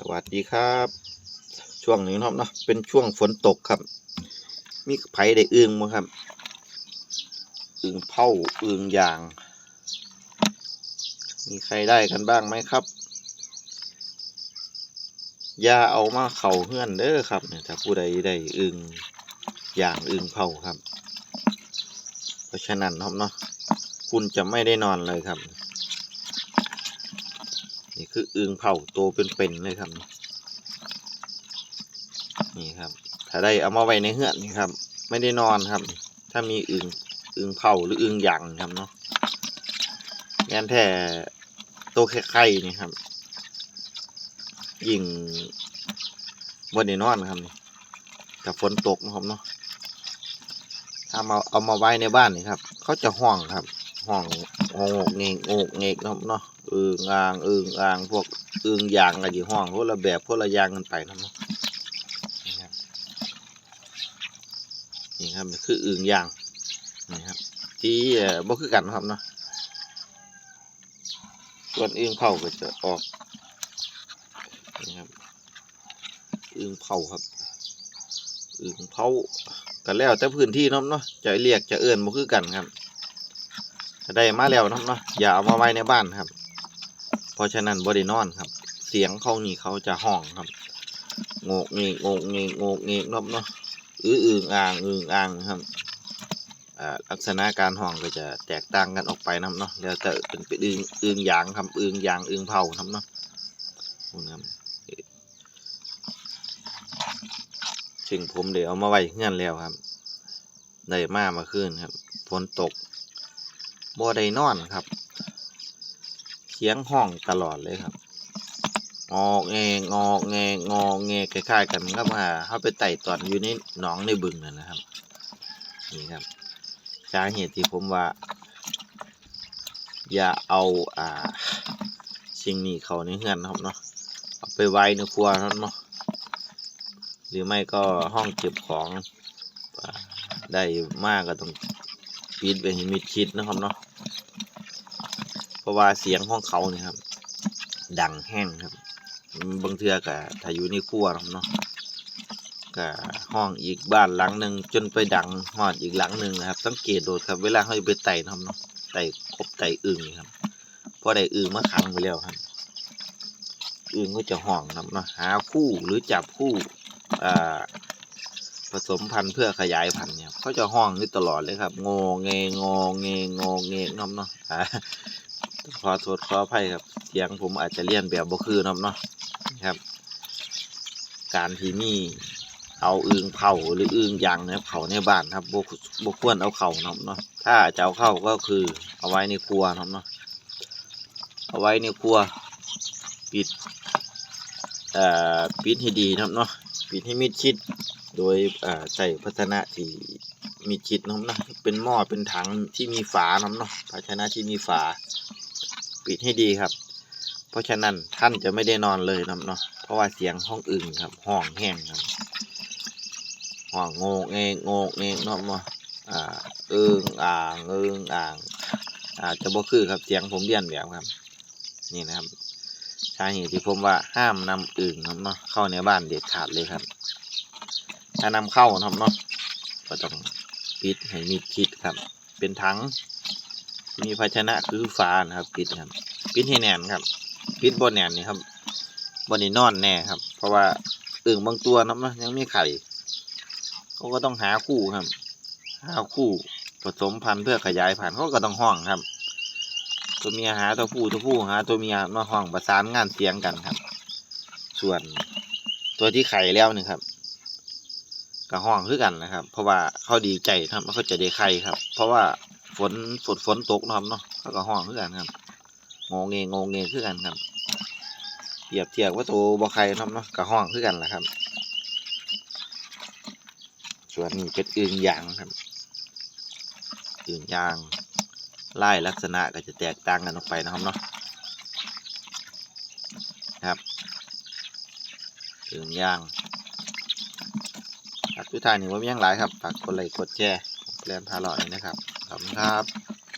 สวัสดีครับ ช่วงนี้เนาะเนาะเป็นช่วงฝนตกครับ มีไผได้อึงมั้งครับอึงเผาอึงยาง มีใครได้กันบ้างไหมครับอย่าเอามาเข่าเฮือนเด้อครับเนี่ยถ้าผู้ใดได้อึงยางอึงเผาครับ เพราะฉะนั้นเนาะเนาะคุณจะไม่ได้นอนเลยครับ นี่คืออึงเผาโตเป็นๆเลยครับ นี่ครับ ถ้าได้เอามาไว้ในเหือนนี่ครับ ไม่ได้นอนครับ ถ้ามีอึงอึงเผาหรืออึงหยังครับเนาะแง่นแท้โตแค่ไข่นี่ครับ ยิ่งบนได้นอนครับนี่แต่ฝนตกนะครับเนาะถ้ามาเอามาไว้ในบ้านนี่ครับ เขาจะห้องครับ ห้องโงกเงกโงกเงกนะครับเนาะ เอึงอ่างเอึงอ่างพวกเอึงยางอะไรอยู่ห้องพวกละแบบพวกละยางกันไปนะครับเนาะนี่ครับครับนี่คือองยางนี่ครับที่บ่คือกันนะครับเนาะส่วนเอึงเผาก็จะออกนี่ครับเอึงเผาครับเอึงเผาก็แล้วแต่พื้นที่เนาะเนาะจะเรียกจะเอื้อนบ่คือกันครับได้มาแล้วนะครับเนาะอย่าเอามาไว้ในบ้านครับ เพราะฉะนั้นบรินอนครับ เสียงเขานี่เขาจะห้องครับโงกเงกโงกเงกโงกเงกนาะเนาะอื้ออึงอ่างอึงอ่างครับลักษณะการห้องก็จะแตกต่างกันออกไปนะเนาะแล้วแต่เป็นเป็นอึงอึงยางครับอึงยางอึงเผาครับเนาะพวกนั้นซึ่งผมเดี๋ยวเอามาไว้เงื่อนแล้วครับได้มามาขึ้นครับฝนตกบ่ได้นอนครับ เสียงห้องตลอดเลยครับงอกแงงอกแงงอกแงคล้ายๆกันครับว่าเขาไปไต่ตอนอยู่ในหนองในบึงนั่นนะครับ นี่ครับสาเหตุที่ผมว่า อย่าเอาอ่าสิ่งนี้เขาในเฮือนนะครับเนาะเอาไปไว้ในครัวนะครับเนาะหรือไม่ก็ห้องเก็บของอได้มากก็ต้องปิดไปให้มิดชิดนะครับเนาะ ราะว่าเสียงของเขาเนี่ยครับ ดังแห้งครับ บางเทือก็ถ้าอยู่ในครัวเนาะก็ห้องอีกบ้านหลังหนึ่งจนไปดังหอดอีกหลังหนึ่งนะครับ สังเกตดูครับ เวลาเขาไปไต่นะครับเนาะไต่กบไต่อึ่งครับพอได้อึ่งมาขังไว้แล้วครับอึ่งก็จะห้องนะครับเนาะหาคู่หรือจับคู่อ่าผสมพันธุ์เพื่อขยายพันธุ์เนี่ยเขาจะห้องนี่ตลอดเลยครับงอเงงอเงงอเงงน้ำเนาะ ขอโทษขออภัยครับเสียงผมอาจจะเลี่ยนแบบบ่คือน้ำเนาะครับ การที่มีเอาอึงเผาหรืออึงยางนะครับเขาในบ้านครับบ่บ่ควรเอาเข่าน้ำเนาะถ้าจะเอาเข้าก็คือเอาไว้ในครัวน้ำเนาะเอาไว้ในครัวปิดเอ่อปิดให้ดีน้ำเนาะปิดให้มิดชิดโดยอ่าใส่ภาชนะที่มีชิดนะเนาะเป็นหม้อเป็นถังที่มีฝาเนาะเนาะภาชนะที่มีฝา ปิดให้ดีครับ เพราะฉะนั้นท่านจะไม่ได้นอนเลยนะเนาะเพราะว่าเสียงห้องอึ่งครับ ห้องแห้งครับห้องโงกเงกโงกเงเนาะเนาะอ่าเอิงอ่างเอิงอ่างอาจจะบ่คือครับเสียงผมเลียนแบบครับ นี่นะครับสาเหตุที่ผมว่าห้ามนำอึ่งเนาะเนาะเข้าในบ้านเด็ดขาดเลยครับ ถ้านำเข้านะครับเนาะก็ต้องปิดให้มิดชิดครับ เป็นถัง ที่มีภาชนะคือฝานะครับปิดครับ ปิดให้แน่นครับ ปิดบนแน่นนี่ครับบนนี้นอนแน่ครับ เพราะว่าอึ่งบางตัวนะครับเนะยังมีไข่เขาก็ต้องหาคู่ครับ หาคู่ผสมพันธุ์เพื่อขยายพันธุ์เขาก็ต้องห้องครับ ตัวเมียหาตัวผู้ตัวผู้หา ตัวเมียมาห้องประสานงานเสียงกันครับ ส่วนตัวที่ไข่แล้วนี่ครับกับห้องคือกันนะครับ เพราะว่าเขาดีใจครับเขาจะได้ไข่ครับ เพราะว่า ฝนฝนฝนตกนะครับเนาะเขาก็ห้องคือกันครับงงเงงงเงคือกันครับเปรียบเทียบว่าตัวบอไข่นะครับเนาะกับห้องคือกันแหละครับ ส่วนนี้เป็นอึ่งยางครับอึ่งยางไล่ลักษณะก็จะแตกต่างกันออกไปนะครับเนาะครับอึ่งยางครับทุกท่านนี่ว่ามีอย่างไรครับฝากกดไลค์กดแชร์แลนพาหลอดเลยนะครับ ขอบคุณครับ